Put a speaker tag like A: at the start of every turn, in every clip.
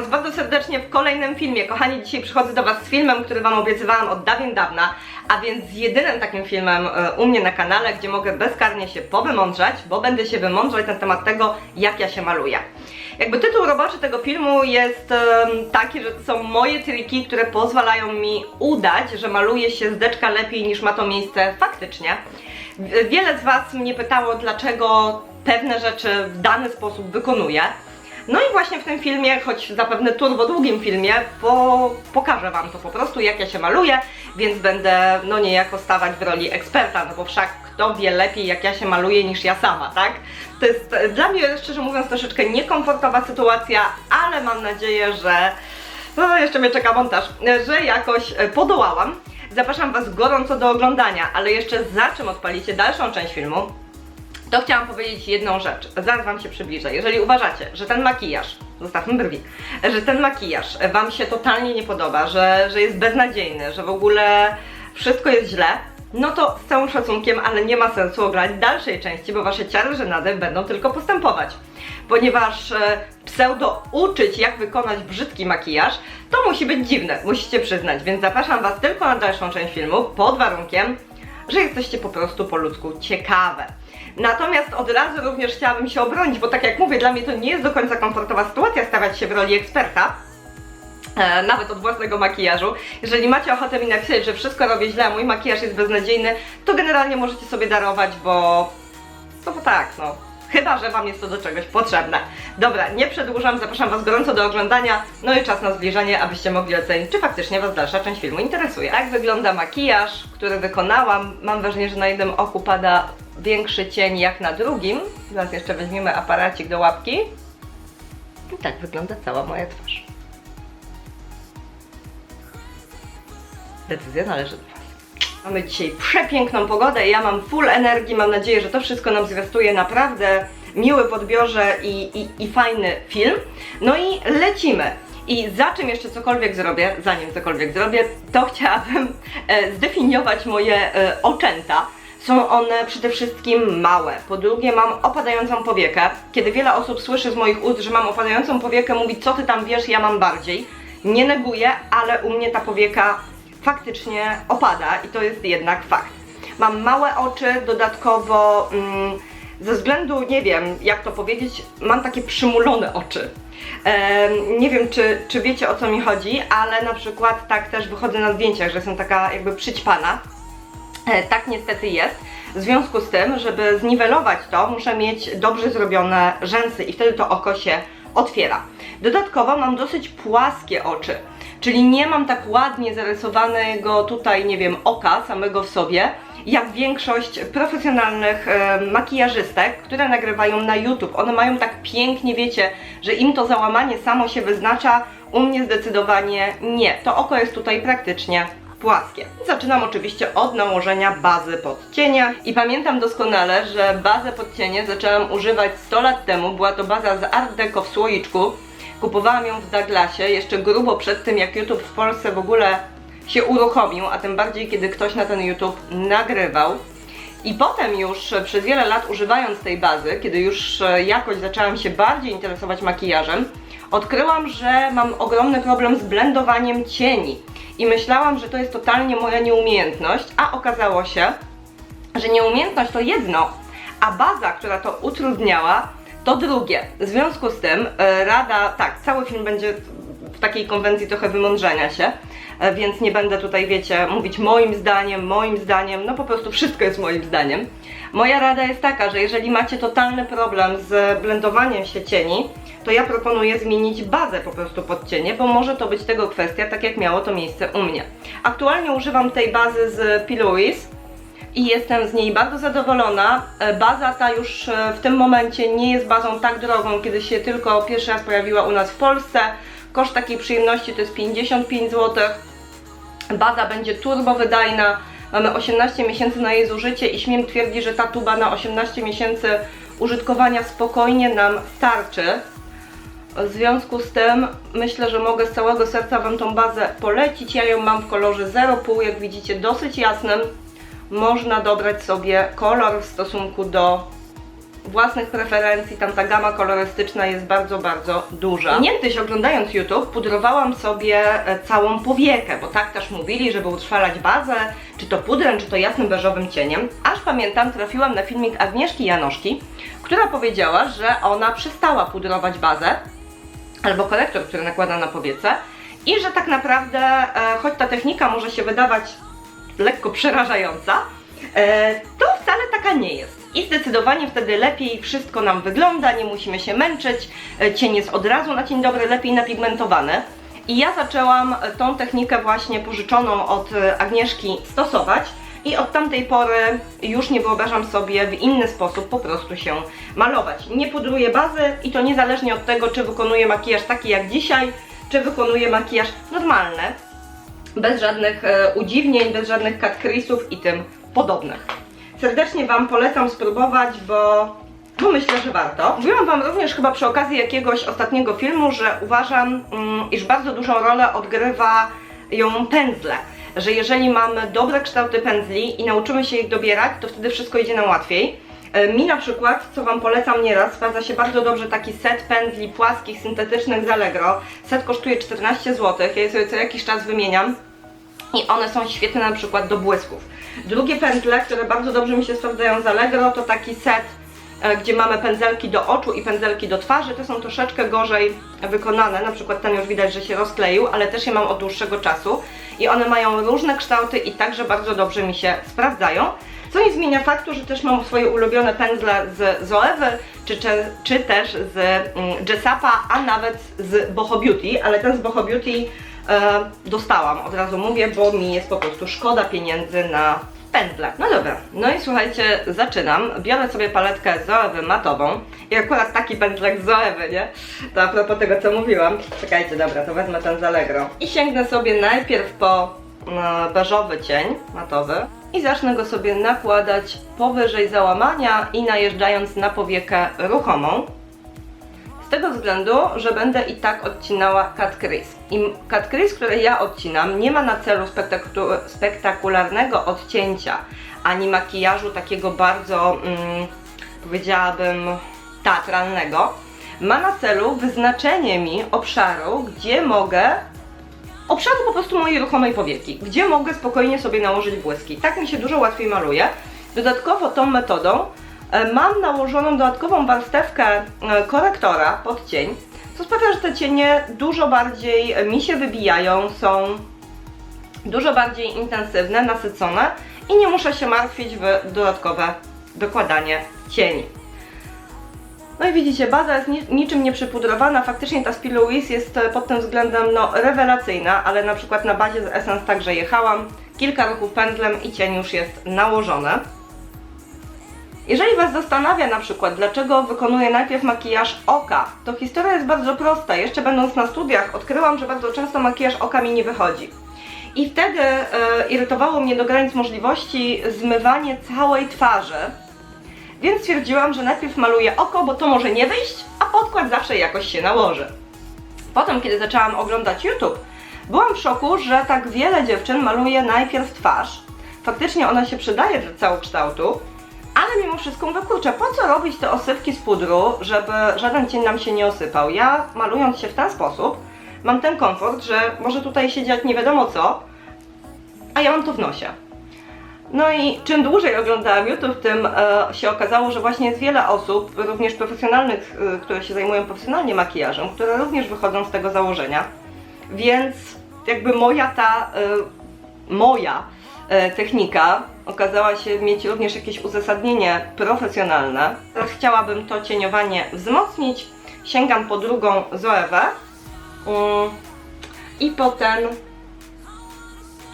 A: Was bardzo serdecznie w kolejnym filmie. Kochani, dzisiaj przychodzę do Was z filmem, który Wam obiecywałam od dawien dawna, a więc z jedynym takim filmem e, u mnie na kanale, gdzie mogę bezkarnie się powymądrzać, bo będę się wymądrzać na temat tego, jak ja się maluję. Jakby tytuł roboczy tego filmu jest taki, że to są moje triki, które pozwalają mi udać, że maluję się zdeczka lepiej niż ma to miejsce faktycznie. Wiele z Was mnie pytało, dlaczego pewne rzeczy w dany sposób wykonuję. No i właśnie w tym filmie, choć zapewne turbo długim filmie, po, pokażę Wam to po prostu, jak ja się maluję, więc będę no niejako stawać w roli eksperta, no bo wszak kto wie lepiej, jak ja się maluję niż ja sama, tak? To jest dla mnie, szczerze mówiąc, troszeczkę niekomfortowa sytuacja, ale mam nadzieję, że no, jeszcze mnie czeka montaż, że jakoś e, podołałam. Zapraszam Was gorąco do oglądania, ale jeszcze za czym odpalicie dalszą część filmu, to chciałam powiedzieć jedną rzecz. Zaraz Wam się przybliżę. Jeżeli uważacie, że ten makijaż, zostawmy brwi, że ten makijaż Wam się totalnie nie podoba, że, że jest beznadziejny, że w ogóle wszystko jest źle, no to z całym szacunkiem, ale nie ma sensu oglądać dalszej części, bo Wasze ciary żenady będą tylko postępować. Ponieważ e, pseudo uczyć, jak wykonać brzydki makijaż, to musi być dziwne, musicie przyznać. Więc zapraszam Was tylko na dalszą część filmu, pod warunkiem, że jesteście po prostu po ludzku ciekawe. Natomiast od razu również chciałabym się obronić, bo tak jak mówię, dla mnie to nie jest do końca komfortowa sytuacja stawać się w roli eksperta. E, nawet od własnego makijażu. Jeżeli macie ochotę mi napisać, że wszystko robię źle, mój makijaż jest beznadziejny, to generalnie możecie sobie darować, bo no bo tak, no. Chyba, że Wam jest to do czegoś potrzebne. Dobra, nie przedłużam, zapraszam Was gorąco do oglądania, no i czas na zbliżenie, abyście mogli ocenić, czy faktycznie Was dalsza część filmu interesuje. Tak wygląda makijaż, który wykonałam. Mam wrażenie, że na jednym oku pada większy cień jak na drugim. Zaraz jeszcze weźmiemy aparacik do łapki. I tak wygląda cała moja twarz. Decyzja należy do Was. Mamy dzisiaj przepiękną pogodę, ja mam full energii, mam nadzieję, że to wszystko nam zwiastuje naprawdę miły w odbiorze i, i, i fajny film. No i lecimy. I za czym jeszcze cokolwiek zrobię, zanim cokolwiek zrobię, to chciałabym e, zdefiniować moje e, oczęta. Są one przede wszystkim małe. Po drugie, mam opadającą powiekę. Kiedy wiele osób słyszy z moich ust, że mam opadającą powiekę, mówi, co ty tam wiesz, ja mam bardziej. Nie neguję, ale u mnie ta powieka faktycznie opada i to jest jednak fakt. Mam małe oczy, dodatkowo mm, ze względu, nie wiem jak to powiedzieć, mam takie przymulone oczy. Nie wiem, czy, czy wiecie o co mi chodzi, ale na przykład tak też wychodzę na zdjęciach, że jestem taka jakby przyćpana. E, Tak niestety jest. W związku z tym, żeby zniwelować to, muszę mieć dobrze zrobione rzęsy i wtedy to oko się otwiera. Dodatkowo mam dosyć płaskie oczy, czyli nie mam tak ładnie zarysowanego tutaj, nie wiem, oka samego w sobie, jak większość profesjonalnych e, makijażystek, które nagrywają na YouTube. One mają tak pięknie, wiecie, że im to załamanie samo się wyznacza, u mnie zdecydowanie nie. To oko jest tutaj praktycznie płaskie. Zaczynam oczywiście od nałożenia bazy pod cienia i pamiętam doskonale, że bazę pod cienie zaczęłam używać 100 lat temu. Była to baza z Art Deco w słoiczku. Kupowałam ją w Douglasie jeszcze grubo przed tym, jak YouTube w Polsce w ogóle się uruchomił, a tym bardziej kiedy ktoś na ten YouTube nagrywał. I potem już przez wiele lat używając tej bazy, kiedy już e, jakoś zaczęłam się bardziej interesować makijażem, odkryłam, że mam ogromny problem z blendowaniem cieni. I myślałam, że to jest totalnie moja nieumiejętność, a okazało się, że nieumiejętność to jedno, a baza, która to utrudniała, to drugie. W związku z tym e, rada, tak, cały film będzie w takiej konwencji trochę wymądrzenia się, e, więc nie będę tutaj, wiecie, mówić moim zdaniem, moim zdaniem, no po prostu wszystko jest moim zdaniem. Moja rada jest taka, że jeżeli macie totalny problem z blendowaniem się cieni, to ja proponuję zmienić bazę po prostu pod cienie, bo może to być tego kwestia, tak jak miało to miejsce u mnie. Aktualnie używam tej bazy z P. Louise, i jestem z niej bardzo zadowolona. E, Baza ta już e, w tym momencie nie jest bazą tak drogą, kiedy się tylko pierwszy raz pojawiła u nas w Polsce. Koszt takiej przyjemności to jest 55 zł. Baza będzie turbo wydajna. Mamy 18 miesięcy na jej zużycie i śmiem twierdzić, że ta tuba na 18 miesięcy użytkowania spokojnie nam starczy. W związku z tym myślę, że mogę z całego serca Wam tą bazę polecić. Ja ją mam w kolorze 0,5, jak widzicie, dosyć jasnym. Można dobrać sobie kolor w stosunku do własnych preferencji, tam ta gama kolorystyczna jest bardzo, bardzo duża. Niegdyś oglądając YouTube pudrowałam sobie e, całą powiekę, bo tak też mówili, żeby utrwalać bazę, czy to pudrem, czy to jasnym beżowym cieniem. Aż pamiętam, trafiłam na filmik Agnieszki Janoszki, która powiedziała, że ona przestała pudrować bazę, albo korektor, który nakłada na powiece i że tak naprawdę, e, choć ta technika może się wydawać lekko przerażająca, e, to wcale taka nie jest. I zdecydowanie wtedy lepiej wszystko nam wygląda, nie musimy się męczyć, e, cień jest od razu na dzień dobry lepiej napigmentowany. I ja zaczęłam e, tą technikę właśnie pożyczoną od e, Agnieszki stosować i od tamtej pory już nie wyobrażam sobie w inny sposób po prostu się malować. Nie pudruję bazy i to niezależnie od tego, czy wykonuję makijaż taki jak dzisiaj, czy wykonuję makijaż normalny, bez żadnych udziwnień, bez żadnych cut crease'ów i tym podobnych. Serdecznie Wam polecam spróbować, bo, bo myślę, że warto. Mówiłam Wam również chyba przy okazji jakiegoś ostatniego filmu, że uważam, mm, iż bardzo dużą rolę odgrywa ją pędzle. Że jeżeli mamy dobre kształty pędzli i nauczymy się ich dobierać, to wtedy wszystko idzie nam łatwiej. E, Mi na przykład, co Wam polecam nieraz, sprawdza się bardzo dobrze taki set pędzli płaskich, syntetycznych z Allegro. Set kosztuje 14 zł, ja je sobie co jakiś czas wymieniam i one są świetne na przykład do błysków. Drugie pędzle, które bardzo dobrze mi się sprawdzają z Allegro, to taki set, e, gdzie mamy pędzelki do oczu i pędzelki do twarzy. Te są troszeczkę gorzej wykonane, na przykład ten już widać, że się rozkleił, ale też je mam od dłuższego czasu i one mają różne kształty i także bardzo dobrze mi się sprawdzają. Co nie zmienia faktu, że też mam swoje ulubione pędzle z Zoewy, czy, czy, czy też z mm, Jessapa, a nawet z Boho Beauty, ale ten z Boho Beauty dostałam, od razu mówię, bo mi jest po prostu szkoda pieniędzy na pędzle. No dobra, no i słuchajcie, zaczynam. Biorę sobie paletkę Zoewy matową i akurat taki pędzlek Zoewy, nie? To a propos tego, co mówiłam. Czekajcie, dobra, to wezmę ten z Allegro. I sięgnę sobie najpierw po e, beżowy cień matowy i zacznę go sobie nakładać powyżej załamania i najeżdżając na powiekę ruchomą. Tego względu, że będę i tak odcinała cut crease. I cut crease, który ja odcinam, nie ma na celu spektaku- spektakularnego odcięcia, ani makijażu takiego bardzo, mm, powiedziałabym, teatralnego. Ma na celu wyznaczenie mi obszaru, gdzie mogę obszaru po prostu mojej ruchomej powieki, gdzie mogę spokojnie sobie nałożyć błyski. Tak mi się dużo łatwiej maluje. Dodatkowo tą metodą mam nałożoną dodatkową warstewkę e, korektora pod cień, co sprawia, że te cienie dużo bardziej e, mi się wybijają, są dużo bardziej intensywne, nasycone i nie muszę się martwić w dodatkowe dokładanie cieni. No i widzicie, baza jest ni niczym nie przypudrowana. Faktycznie ta Spillow Wiz jest e, pod tym względem no, rewelacyjna, ale na przykład na bazie z Essence także jechałam. Kilka ruchów pędzlem i cień już jest nałożony. Jeżeli Was zastanawia na przykład, dlaczego wykonuję najpierw makijaż oka, to historia jest bardzo prosta. Jeszcze będąc na studiach odkryłam, że bardzo często makijaż oka mi nie wychodzi. I wtedy e, irytowało mnie do granic możliwości zmywanie całej twarzy. Więc stwierdziłam, że najpierw maluję oko, bo to może nie wyjść, a podkład zawsze jakoś się nałoży. Potem, kiedy zaczęłam oglądać YouTube, byłam w szoku, że tak wiele dziewczyn maluje najpierw twarz. Faktycznie ona się przydaje dla całokształtu, mimo wszystko mówię, kurczę, po co robić te osypki z pudru, żeby żaden cień nam się nie osypał? Ja malując się w ten sposób, mam ten komfort, że może tutaj się dziać nie wiadomo co, a ja mam to w nosie. No i czym dłużej oglądałam YouTube, tym e, się okazało, że właśnie jest wiele osób, również profesjonalnych, e, które się zajmują profesjonalnie makijażem, które również wychodzą z tego założenia. Więc jakby moja ta, e, moja technika okazała się mieć również jakieś uzasadnienie profesjonalne. Chciałabym to cieniowanie wzmocnić. Sięgam po drugą Zoewę mm, i potem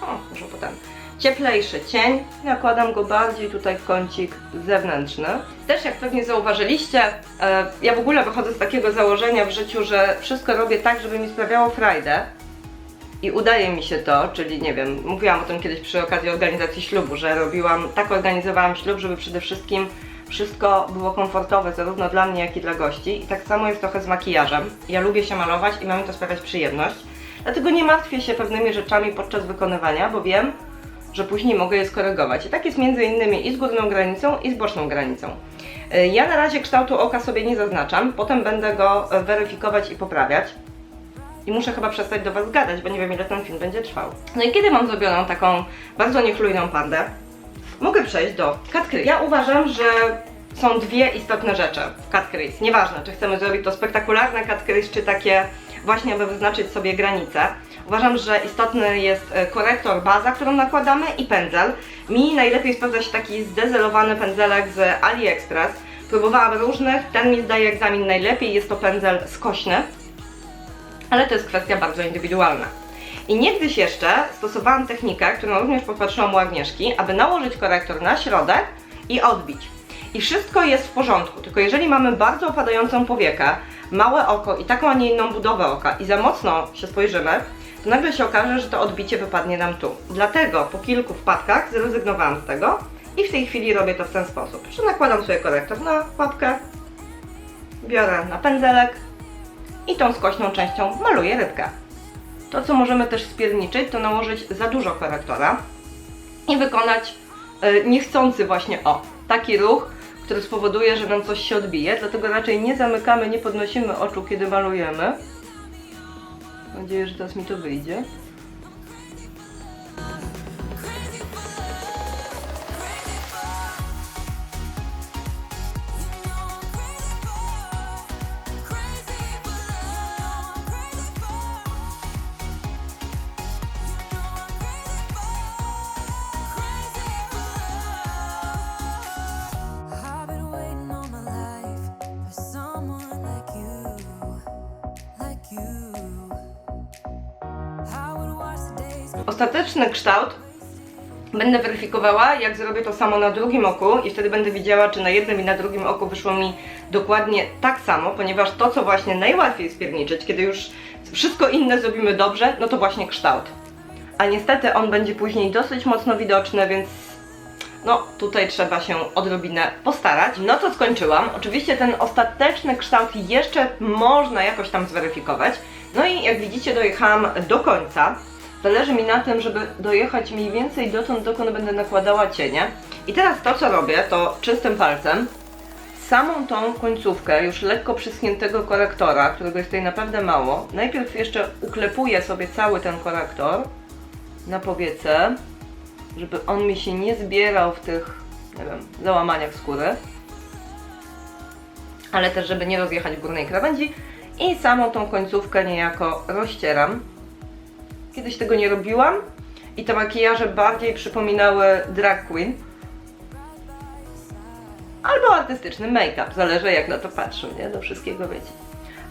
A: o, może potem. Cieplejszy cień. Nakładam go bardziej tutaj w kącik zewnętrzny. Też jak pewnie zauważyliście, e, ja w ogóle wychodzę z takiego założenia w życiu, że wszystko robię tak, żeby mi sprawiało frajdę. I udaje mi się to, czyli nie wiem, mówiłam o tym kiedyś przy okazji organizacji ślubu, że robiłam, tak organizowałam ślub, żeby przede wszystkim wszystko było komfortowe zarówno dla mnie, jak i dla gości. I tak samo jest trochę z makijażem. Ja lubię się malować i ma mi to sprawiać przyjemność. Dlatego nie martwię się pewnymi rzeczami podczas wykonywania, bo wiem, że później mogę je skorygować. I tak jest między innymi i z górną granicą, i z boczną granicą. Y, Ja na razie kształtu oka sobie nie zaznaczam, potem będę go weryfikować i poprawiać. I muszę chyba przestać do Was gadać, bo nie wiem ile ten film będzie trwał. No i kiedy mam zrobioną taką bardzo niechlujną pandę, mogę przejść do crease. Ja uważam, że są dwie istotne rzeczy w crease. Nieważne, czy chcemy zrobić to spektakularne crease, czy takie właśnie, aby wyznaczyć sobie granice. Uważam, że istotny jest e, korektor, baza, którą nakładamy i pędzel. Mi najlepiej sprawdza się taki zdezelowany pędzelek z AliExpress. Próbowałam różnych, ten mi zdaje egzamin najlepiej, jest to pędzel skośny, ale to jest kwestia bardzo indywidualna. I niegdyś jeszcze stosowałam technikę, którą również popatrzyłam u Agnieszki, aby nałożyć korektor na środek i odbić. I wszystko jest w porządku, tylko jeżeli mamy bardzo opadającą powiekę, małe oko i taką, a nie inną budowę oka i za mocno się spojrzymy, to nagle się okaże, że to odbicie wypadnie nam tu. Dlatego po kilku wpadkach zrezygnowałam z tego i w tej chwili robię to w ten sposób, że nakładam sobie korektor na łapkę, biorę na pędzelek i tą skośną częścią maluję rybkę. To, co możemy też spierniczyć, to nałożyć za dużo korektora i wykonać e, niechcący właśnie o taki ruch, który spowoduje, że nam coś się odbije. Dlatego raczej nie zamykamy, nie podnosimy oczu, kiedy malujemy. Mam nadzieję, że teraz mi to wyjdzie. Ostateczny kształt będę weryfikowała, jak zrobię to samo na drugim oku i wtedy będę widziała, czy na jednym i na drugim oku wyszło mi dokładnie tak samo, ponieważ to, co właśnie najłatwiej spierniczyć, kiedy już wszystko inne zrobimy dobrze, no to właśnie kształt. A niestety on będzie później dosyć mocno widoczny, więc no tutaj trzeba się odrobinę postarać. No to skończyłam. Oczywiście ten ostateczny kształt jeszcze można jakoś tam zweryfikować. No i jak widzicie dojechałam do końca. Zależy mi na tym, żeby dojechać mniej więcej dotąd, dokąd będę nakładała cienie. I teraz to, co robię, to czystym palcem samą tą końcówkę już lekko przyschniętego korektora, którego jest tutaj naprawdę mało, najpierw jeszcze uklepuję sobie cały ten korektor na powiece, żeby on mi się nie zbierał w tych, nie wiem, załamaniach skóry, ale też, żeby nie rozjechać górnej krawędzi i samą tą końcówkę niejako rozcieram. Kiedyś tego nie robiłam i te makijaże bardziej przypominały drag queen albo artystyczny make-up, zależy jak na to patrzę, nie? Do wszystkiego wiecie.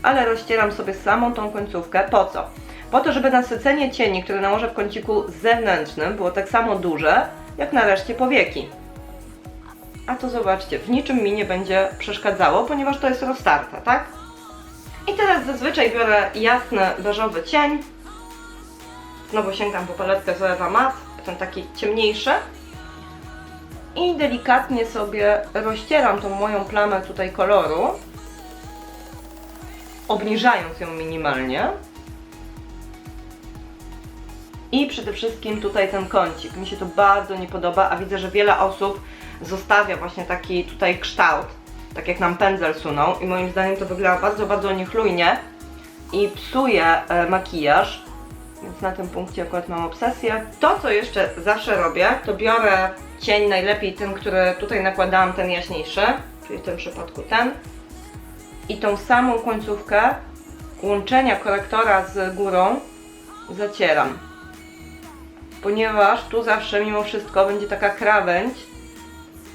A: Ale rozcieram sobie samą tą końcówkę. Po co? Po to, żeby nasycenie cieni, które nałożę w kąciku zewnętrznym było tak samo duże, jak na reszcie powieki. A to zobaczcie, w niczym mi nie będzie przeszkadzało, ponieważ to jest roztarte, tak? I teraz zazwyczaj biorę jasny, beżowy cień. Znowu sięgam po paletkę Zoewa Matte, ten taki ciemniejszy. I delikatnie sobie rozcieram tą moją plamę tutaj koloru, obniżając ją minimalnie. I przede wszystkim tutaj ten kącik. Mi się to bardzo nie podoba, a widzę, że wiele osób zostawia właśnie taki tutaj kształt, tak jak nam pędzel sunął i moim zdaniem to wygląda bardzo, bardzo niechlujnie i psuje e, makijaż, więc na tym punkcie akurat mam obsesję. To, co jeszcze zawsze robię, to biorę cień, najlepiej ten, który tutaj nakładałam, ten jaśniejszy, czyli w tym przypadku ten, i tą samą końcówkę łączenia korektora z górą zacieram. Ponieważ tu zawsze mimo wszystko będzie taka krawędź,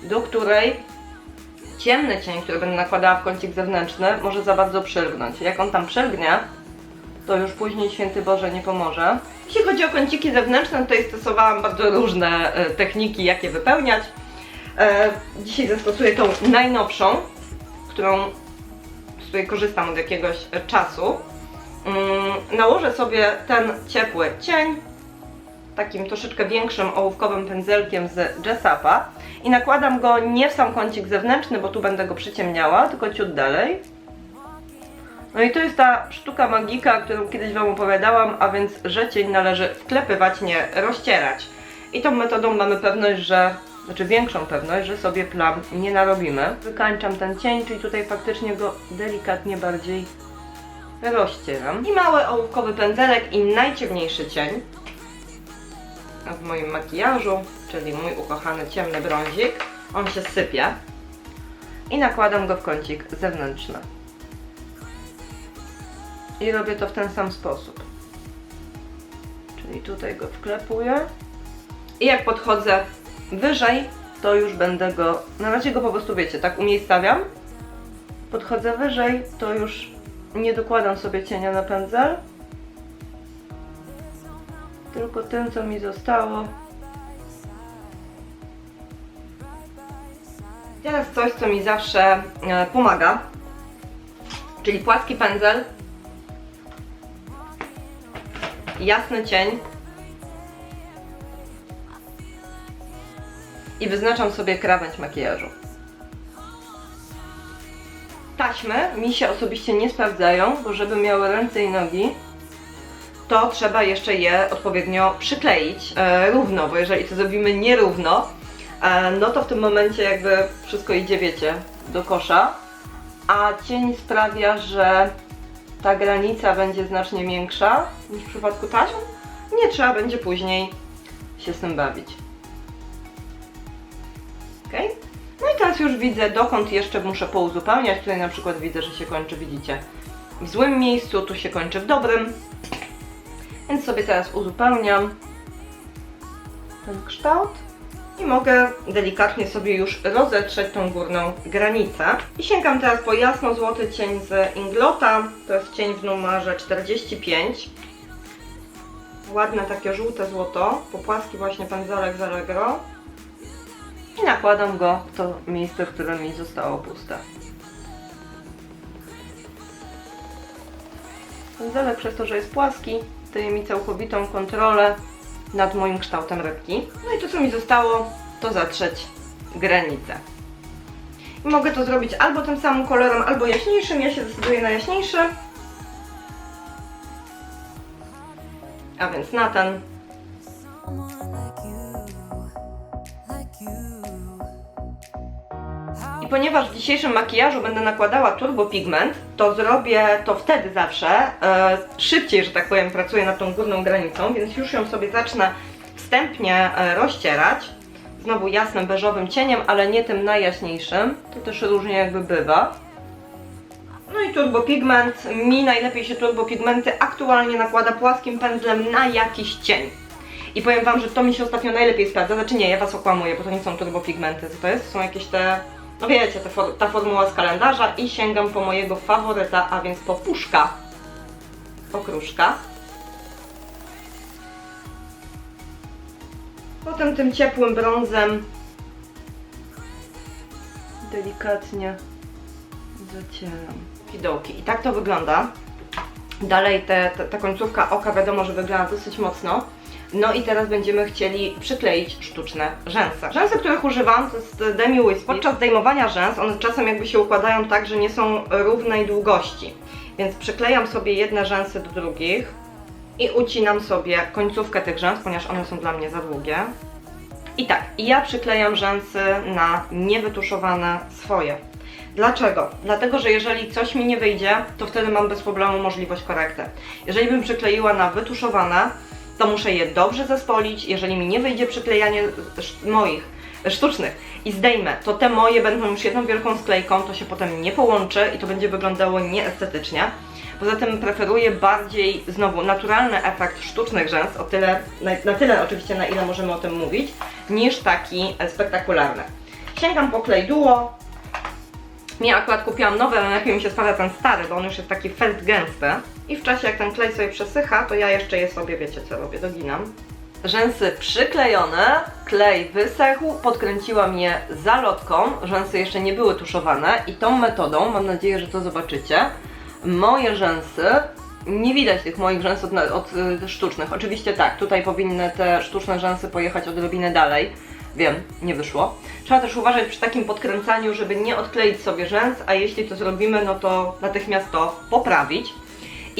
A: do której ciemny cień, który będę nakładała w kącik zewnętrzny, może za bardzo przylgnąć. Jak on tam przylgnie, to już później święty Boże nie pomoże. Jeśli chodzi o kąciki zewnętrzne, tutaj stosowałam bardzo różne e, techniki, jak je wypełniać. E, dzisiaj zastosuję tą najnowszą, którą, z której korzystam od jakiegoś e, czasu. Mm, nałożę sobie ten ciepły cień takim troszeczkę większym ołówkowym pędzelkiem z Jessapa i nakładam go nie w sam kącik zewnętrzny, bo tu będę go przyciemniała, tylko ciut dalej. No i to jest ta sztuka magika, którą kiedyś Wam opowiadałam, a więc, że cień należy wklepywać, nie rozcierać. I tą metodą mamy pewność, że znaczy większą pewność, że sobie plam nie narobimy. Wykańczam ten cień, czyli tutaj faktycznie go delikatnie bardziej rozcieram. I mały ołówkowy pędzelek i najciemniejszy cień w moim makijażu, czyli mój ukochany ciemny brązik. On się sypie i nakładam go w kącik zewnętrzny. I robię to w ten sam sposób. Czyli tutaj go wklepuję. I jak podchodzę wyżej, to już będę go, na razie go po prostu wiecie, tak umiejscawiam. Podchodzę wyżej, to już nie dokładam sobie cienia na pędzel. Tylko tym, co mi zostało. Teraz coś, co mi zawsze e, pomaga, czyli płaski pędzel, jasny cień i wyznaczam sobie krawędź makijażu. Taśmy mi się osobiście nie sprawdzają, bo żeby miały ręce i nogi, to trzeba jeszcze je odpowiednio przykleić e, równo, bo jeżeli to zrobimy nierówno, e, no to w tym momencie jakby wszystko idzie, wiecie, do kosza, a cień sprawia, że ta granica będzie znacznie większa niż w przypadku taśm. Nie trzeba będzie później się z tym bawić. Ok? No i teraz już widzę, dokąd jeszcze muszę pouzupełniać. Tutaj na przykład widzę, że się kończy, widzicie, w złym miejscu, tu się kończy w dobrym. Więc sobie teraz uzupełniam ten kształt i mogę delikatnie sobie już rozetrzeć tą górną granicę. I sięgam teraz po jasno-złoty cień z Inglota, to jest cień w numerze 45. Ładne takie żółte złoto, po płaski właśnie pędzelek z Allegro. I nakładam go w to miejsce, w mi zostało puste. Pędzelek przez to, że jest płaski, daje mi całkowitą kontrolę nad moim kształtem rybki. No i to, co mi zostało, to zatrzeć granicę. I mogę to zrobić albo tym samym kolorem, albo jaśniejszym. Ja się decyduję na jaśniejszy. A więc na ten. Ponieważ w dzisiejszym makijażu będę nakładała turbo pigment, to zrobię to wtedy zawsze e, szybciej, że tak powiem, pracuję nad tą górną granicą, więc już ją sobie zacznę wstępnie e, rozcierać. Znowu jasnym beżowym cieniem, ale nie tym najjaśniejszym. To też różnie jakby bywa. No i turbo pigment. Mi najlepiej się turbo pigmenty aktualnie nakłada płaskim pędzlem na jakiś cień. I powiem Wam, że to mi się ostatnio najlepiej sprawdza. Znaczy nie, ja Was okłamuję, bo to nie są turbopigmenty. Co to jest? To są jakieś te, no wiecie, te for, ta formuła z kalendarza i sięgam po mojego faworyta, a więc po puszka. Okruszka. Potem tym ciepłym brązem delikatnie zacieram. Kidołki. I tak to wygląda. Dalej te, te, ta końcówka oka wiadomo, że wygląda dosyć mocno. No i teraz będziemy chcieli przykleić sztuczne rzęsy. Rzęsy, których używam, to jest Demi Wispy. Podczas zdejmowania rzęs one czasem jakby się układają tak, że nie są równej długości. Więc przyklejam sobie jedne rzęsy do drugich i ucinam sobie końcówkę tych rzęs, ponieważ one są dla mnie za długie. I tak, ja przyklejam rzęsy na niewytuszowane swoje. Dlaczego? Dlatego, że jeżeli coś mi nie wyjdzie, to wtedy mam bez problemu możliwość korekty. Jeżeli bym przykleiła na wytuszowane, to muszę je dobrze zespolić. Jeżeli mi nie wyjdzie przyklejanie moich sztucznych i zdejmę, to te moje będą już jedną wielką sklejką, to się potem nie połączy i to będzie wyglądało nieestetycznie. Poza tym preferuję bardziej znowu naturalny efekt sztucznych rzęs, o tyle, na, na tyle oczywiście na ile możemy o tym mówić, niż taki spektakularny. Sięgam po klej duo. Mi akurat kupiłam nowy, ale najlepiej mi się sprawdza ten stary, bo on już jest taki fest gęsty. I w czasie jak ten klej sobie przesycha, to ja jeszcze je sobie, wiecie co robię, doginam. Rzęsy przyklejone, klej wysechł, podkręciłam je zalotką, rzęsy jeszcze nie były tuszowane i tą metodą, mam nadzieję, że to zobaczycie, moje rzęsy, nie widać tych moich rzęs od, od y, sztucznych. Oczywiście tak, tutaj powinny te sztuczne rzęsy pojechać odrobinę dalej. Wiem, nie wyszło. Trzeba też uważać przy takim podkręcaniu, żeby nie odkleić sobie rzęs, a jeśli to zrobimy, no to natychmiast to poprawić.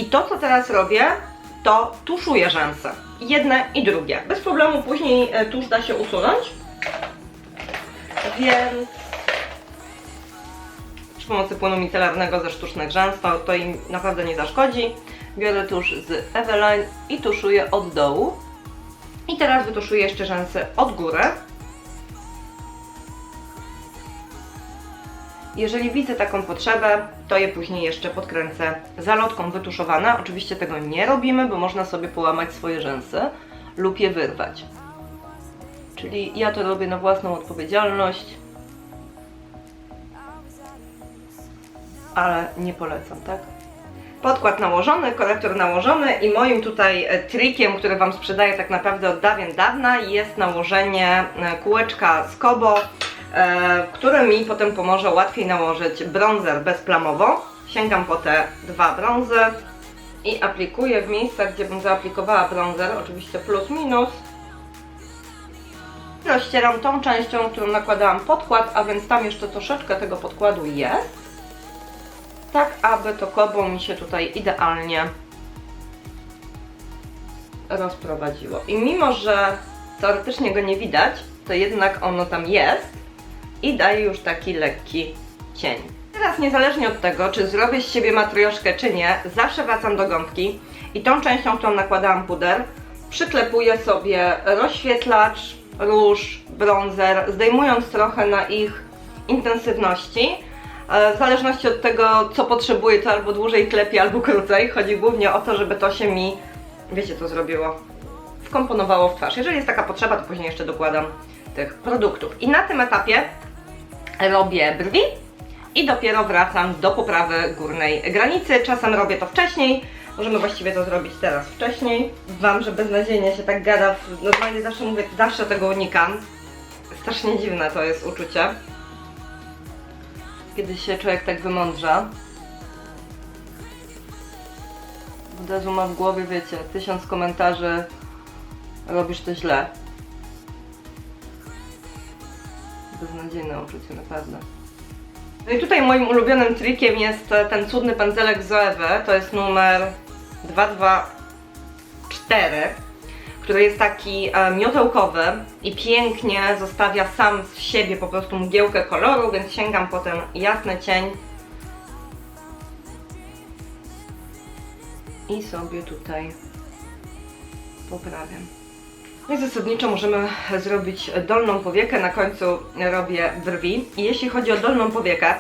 A: I to, co teraz robię, to tuszuję rzęsy. Jedne i drugie. Bez problemu później e, tusz da się usunąć. Więc przy pomocy płynu micelarnego ze sztucznych rzęs to, to im naprawdę nie zaszkodzi. Biorę tusz z Eveline i tuszuję od dołu. I teraz wytuszuję jeszcze rzęsy od góry. Jeżeli widzę taką potrzebę, to je później jeszcze podkręcę zalotką wytuszowane. Oczywiście tego nie robimy, bo można sobie połamać swoje rzęsy lub je wyrwać. Czyli ja to robię na własną odpowiedzialność, ale nie polecam, tak? Podkład nałożony, korektor nałożony i moim tutaj e, trikiem, który Wam sprzedaję tak naprawdę od dawien dawna jest nałożenie e, kółeczka z Kobo, e, które mi potem pomoże łatwiej nałożyć bronzer bezplamowo. Sięgam po te dwa brązy i aplikuję w miejscach, gdzie bym zaaplikowała bronzer, oczywiście plus minus. Rozcieram tą częścią, którą nakładałam podkład, a więc tam jeszcze troszeczkę tego podkładu jest tak aby to kobo mi się tutaj idealnie rozprowadziło. I mimo, że teoretycznie go nie widać, to jednak ono tam jest i daje już taki lekki cień. Teraz niezależnie od tego, czy zrobię z siebie matrioszkę, czy nie, zawsze wracam do gąbki i tą częścią, którą nakładałam puder, przyklepuję sobie rozświetlacz, róż, bronzer, zdejmując trochę na ich intensywności. E, W zależności od tego, co potrzebuję, to albo dłużej klepie, albo krócej. Chodzi głównie o to, żeby to się mi, wiecie co zrobiło, wkomponowało w twarz. Jeżeli jest taka potrzeba, to później jeszcze dokładam tych produktów. I na tym etapie robię brwi i dopiero wracam do poprawy górnej granicy. Czasem robię to wcześniej, możemy właściwie to zrobić teraz wcześniej. Wam, że beznadziejnie się tak gada, normalnie zawsze mówię, zawsze tego unikam. Strasznie dziwne to jest uczucie kiedy się człowiek tak wymądrza. Od razu ma w głowie, wiecie, tysiąc komentarzy, robisz to źle. Beznadziejne uczucie, naprawdę. No i tutaj moim ulubionym trikiem jest e, ten cudny pędzelek Zoewy, to jest numer 224 który jest taki e, miotełkowy i pięknie zostawia sam z siebie po prostu mgiełkę koloru, więc sięgam po ten jasny cień i sobie tutaj poprawiam. No i zasadniczo możemy zrobić dolną powiekę, na końcu robię brwi i jeśli chodzi o dolną powiekę,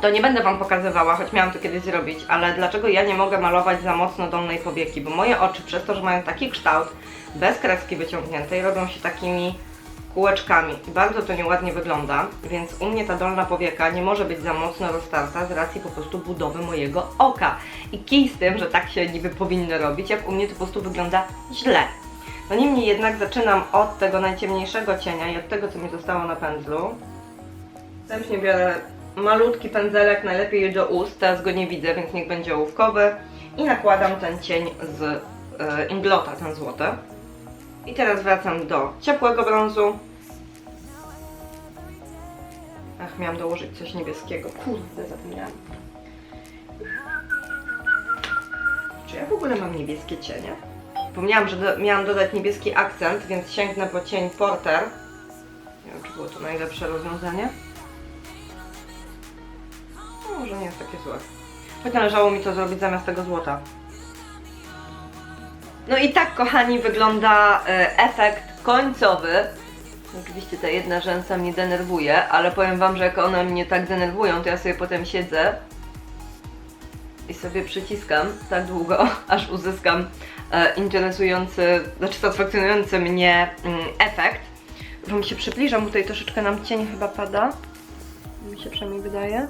A: to nie będę Wam pokazywała, choć miałam to kiedyś zrobić, ale dlaczego ja nie mogę malować za mocno dolnej powieki? Bo moje oczy przez to, że mają taki kształt, bez kreski wyciągniętej, robią się takimi kółeczkami i bardzo to nieładnie wygląda, więc u mnie ta dolna powieka nie może być za mocno roztarta z racji po prostu budowy mojego oka. I kij z tym, że tak się niby powinno robić, jak u mnie to po prostu wygląda źle. No niemniej jednak zaczynam od tego najciemniejszego cienia i od tego, co mi zostało na pędzlu. Wstępnie biorę malutki pędzelek, najlepiej do ust, teraz go nie widzę, więc niech będzie ołówkowy i nakładam ten cień z e, Inglota, ten złoty. I teraz wracam do ciepłego brązu. Ach, miałam dołożyć coś niebieskiego. Kurde, zapomniałam. Czy ja w ogóle mam niebieskie cienie? Pomniałam, że do, miałam dodać niebieski akcent, więc sięgnę po cień Porter. Nie wiem, czy było to najlepsze rozwiązanie. No, może nie jest takie złe. Choć należało mi to zrobić zamiast tego złota. No i tak, kochani, wygląda e, efekt końcowy. Oczywiście ta jedna rzęsa mnie denerwuje, ale powiem Wam, że jak one mnie tak denerwują, to ja sobie potem siedzę i sobie przyciskam tak długo, aż uzyskam interesujący, znaczy satysfakcjonujący mnie mm, efekt. Wam się przybliżam, bo tutaj troszeczkę nam cień chyba pada. Mi się przynajmniej wydaje.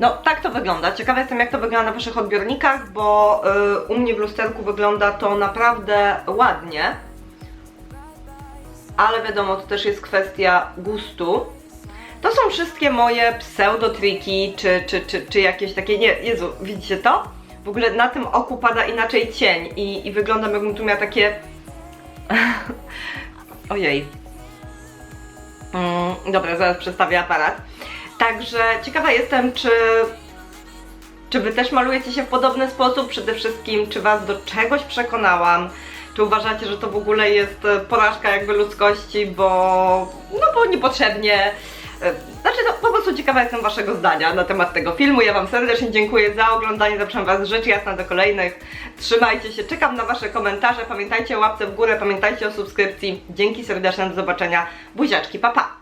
A: No, tak to wygląda. Ciekawa jestem, jak to wygląda na Waszych odbiornikach, bo y, u mnie w lusterku wygląda to naprawdę ładnie. Ale wiadomo, to też jest kwestia gustu. To są wszystkie moje pseudotriki, czy, czy, czy, czy jakieś takie, nie, Jezu, widzicie to? W ogóle na tym oku pada inaczej cień i, i wyglądam jakbym tu miała takie... Ojej. Mm, dobra, zaraz przestawię aparat. Także ciekawa jestem, czy, czy Wy też malujecie się w podobny sposób? Przede wszystkim, czy Was do czegoś przekonałam? Czy uważacie, że to w ogóle jest e, porażka jakby ludzkości, bo no bo niepotrzebnie. E, Znaczy, no, po prostu ciekawa jestem Waszego zdania na temat tego filmu. Ja Wam serdecznie dziękuję za oglądanie. Zapraszam Was rzecz jasna do kolejnych. Trzymajcie się, czekam na Wasze komentarze. Pamiętajcie o łapce w górę, pamiętajcie o subskrypcji. Dzięki serdeczne, do zobaczenia. Buziaczki, pa pa!